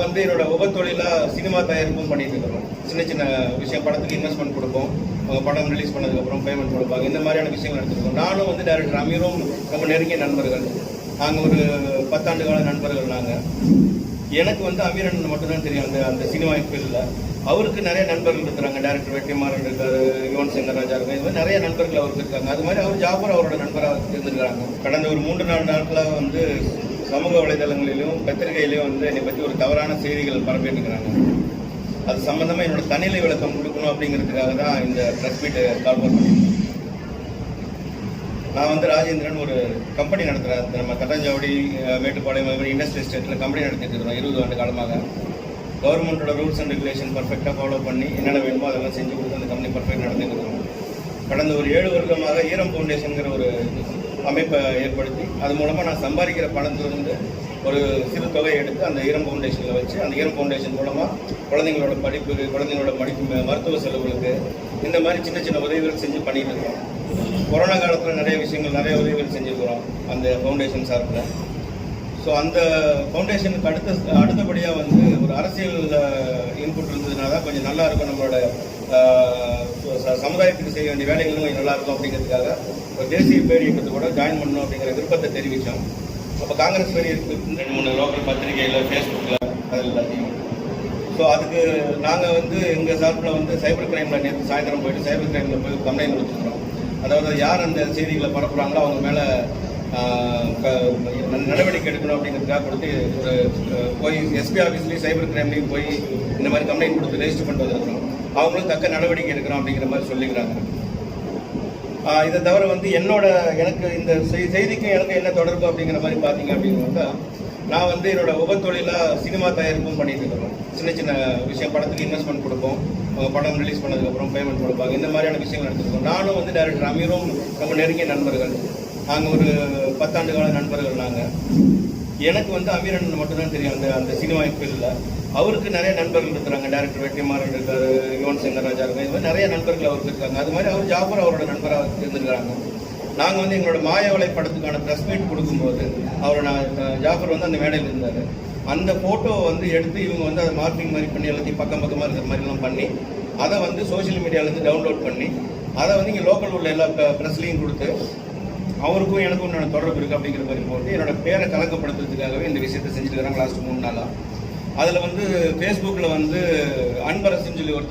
நான் வந்து என்னோட உபத்தொழிலாக சினிமா தயாரிப்பும் பண்ணிட்டு இருக்கிறோம். சின்ன சின்ன விஷயம் படத்துக்கு இன்வெஸ்ட்மெண்ட் கொடுப்போம். அவங்க படம் ரிலீஸ் பண்ணதுக்கப்புறம் பேமெண்ட் கொடுப்பாங்க. இந்த மாதிரியான விஷயங்கள் எடுத்துருக்கோம் நானும் வந்து டேரக்டர் அமீரும் ரொம்ப நெருங்கிய நண்பர்கள். நாங்கள் ஒரு பத்தாண்டு கால நண்பர்கள் நாங்கள் எனக்கு வந்து அமீரன் மட்டும்தான் தெரியும் அந்த அந்த சினிமா ஃபீல்டில் அவருக்கு நிறைய நண்பர்கள் இருக்கிறாங்க. டேரக்டர் வெற்றிமாறன் இருக்காரு யுவன் சங்கர் ராஜா இருக்காரு இது மாதிரி நிறைய நண்பர்கள் அவருக்கு இருக்காங்க. அது மாதிரி அவர் ஜாபர் அவரோட நண்பராக இருந்திருக்கிறாங்க. கடந்த ஒரு மூன்று நாலு நாட்களாக வந்து சமூக வலைதளங்களிலும் பத்திரிகையிலையும் வந்து என்னை பற்றி ஒரு தவறான செய்திகள் பரப்பிட்டு இருக்கிறாங்க அது சம்மந்தமாக என்னோட தனிநிலை விளக்கம் கொடுக்கணும் அப்படிங்கிறதுக்காக தான் இந்த ப்ரெஸ் மீட்டை கால் பண்ணியிருக்கேன் நான் வந்து ராஜேந்திரன் ஒரு கம்பெனி நடத்துகிறேன் நம்ம தட்டாஞ்சாவடி மேட்டுப்பாளையம் இண்டஸ்ட்ரியல் ஸ்டேட்டில் கம்பெனி நடத்திட்டு இருக்கிறோம் இருபது ஆண்டு காலமாக. கவர்மெண்ட்டோட ரூல்ஸ் அண்ட் ரெகுலேஷன் பர்ஃபெக்டாக ஃபாலோ பண்ணி என்னென்ன வேணுமோ அதெல்லாம் செஞ்சு கொடுத்து அந்த கம்பெனி பர்ஃபெக்ட் நடத்திட்டு இருக்கிறோம். கடந்த ஒரு ஏழு வருடமாக ஈரம் ஃபவுண்டேஷனுங்கிற ஒரு அமைப்பை ஏற்படுத்தி அது மூலமாக நான் சம்பாதிக்கிற பணத்திலிருந்து ஒரு சிறு தொகையை எடுத்து அந்த ஈரம் ஃபவுண்டேஷனில் வச்சு அந்த ஈரம் ஃபவுண்டேஷன் மூலமாக குழந்தைங்களோட படிப்பு குழந்தைங்களோட படிப்பு மருத்துவ செலவுகளுக்கு இந்த மாதிரி சின்ன சின்ன உதவிகள் செஞ்சு பண்ணிகிட்டு இருக்கோம். கொரோனா காலத்தில் நிறைய விஷயங்கள் நிறைய உதவிகள் செஞ்சுருக்கிறோம் அந்த ஃபவுண்டேஷன் சார்பில். ஸோ அந்த ஃபவுண்டேஷனுக்கு அடுத்த அடுத்தபடியாக வந்து ஒரு அரசியல் இன்புட் இருந்ததுனால தான் கொஞ்சம் நல்லா இருக்கும் நம்மளோட சமுதாயத்துக்கு செய்ய வேண்டிய வேலைகளும் கொஞ்சம் நல்லா இருக்கும் அப்படிங்கிறதுக்காக ஒரு தேசிய பேர் இயக்கத்தை கூட ஜாயின் பண்ணணும் அப்படிங்கிற விருப்பத்தை தெரிவித்தோம் அப்போ காங்கிரஸ் பேர் இருக்கு. ரெண்டு மூணு லோக்கல் பத்திரிகையில் ஃபேஸ்புக்கில் அது எல்லாத்தையும். ஸோ அதுக்கு நாங்கள் வந்து எங்கள் சார்பில் வந்து சைபர் கிரைமில் நேற்று சாயந்தரம் போயிட்டு சைபர் கிரைமில் போய் கம்ப்ளைண்ட் கொடுத்துருக்கோம் அதாவது யார் அந்த செய்திகளை பரப்புகிறாங்களோ அவங்க மேலே நடவடிக்கை எடுக்கணும் அப்படிங்கிறதுக்காக கொடுத்து ஒரு போய் எஸ்பி ஆஃபீஸ்லேயும் சைபர் கிரைம்லேயும் போய் இந்த மாதிரி கம்ப்ளைண்ட் கொடுத்து ரெஜிஸ்டர் பண்ணிட்டு வந்திருக்கிறோம். அவங்களும் தக்க நடவடிக்கை எடுக்கிறோம் அப்படிங்கிற மாதிரி சொல்லிக்கிறாங்க. இதை தவிர வந்து என்னோட எனக்கு இந்த செய்திக்கும் எனக்கு என்ன தொடர்பு அப்படிங்கிற மாதிரி பார்த்தீங்க அப்படின்னு பார்த்தா நான் வந்து என்னோட உபத்தொழிலாக சினிமா தயாரிப்பும் பண்ணிட்டு இருக்கிறோம். சின்ன சின்ன விஷயம் படத்துக்கு இன்வெஸ்ட்மெண்ட் கொடுப்போம். அவங்க படம் ரிலீஸ் பண்ணதுக்கப்புறம் பேமெண்ட் கொடுப்பாங்க. இந்த மாதிரியான விஷயங்கள் எடுத்துருக்கோம் நானும் வந்து டேரக்டர் அமீரும் ரொம்ப நெருங்கிய நண்பர்கள். நாங்கள் ஒரு பத்தாண்டு கால நண்பர்கள் நாங்கள் எனக்கு வந்து அமீரன் மட்டும்தான் தெரியும் அந்த அந்த சினிமா ஃபீல்டில் அவருக்கு நிறைய நண்பர்கள் இருக்கிறாங்க. டேரக்டர் வெற்றிமாறன் இருக்காரு யுவன் சங்கர் ராஜா இருக்காங்க இது மாதிரி நிறைய நண்பர்கள் அவருக்கு இருக்காங்க. அது மாதிரி அவர் ஜாபர் அவரோட நண்பராக இருந்திருக்கிறாங்க. நாங்கள் வந்து எங்களோட மாயவலை படத்துக்கான ப்ரெஸ் மீட் கொடுக்கும்போது அவர் நான் ஜாஃபர் வந்து அந்த மேடையில் இருந்தார். அந்த ஃபோட்டோவை வந்து எடுத்து இவங்க வந்து அதை மார்க்கிங் மாதிரி பண்ணி எல்லாத்தையும் பக்கம் பக்கமாக இருக்கிற மாதிரிலாம் பண்ணி அதை வந்து சோஷியல் மீடியாவிலேருந்து டவுன்லோட் பண்ணி அதை வந்து இங்கே லோக்கல் உள்ள எல்லா ப்ரெஸ்லேயும் கொடுத்து அவருக்கும் எனக்கும் உண்டான தொடர்பு இருக்குது அப்படிங்கிற மாதிரி போட்டு என்னோட பேரை கலக்கப்படுத்துறதுக்காகவே இந்த விஷயத்தை செஞ்சுட்டு இருக்கிறாங்க லாஸ்ட் மூணு நாளாக அதில் வந்து ஃபேஸ்புக்கில் வந்து அன்பரசுன்னு சொல்லி ஒருத்தர்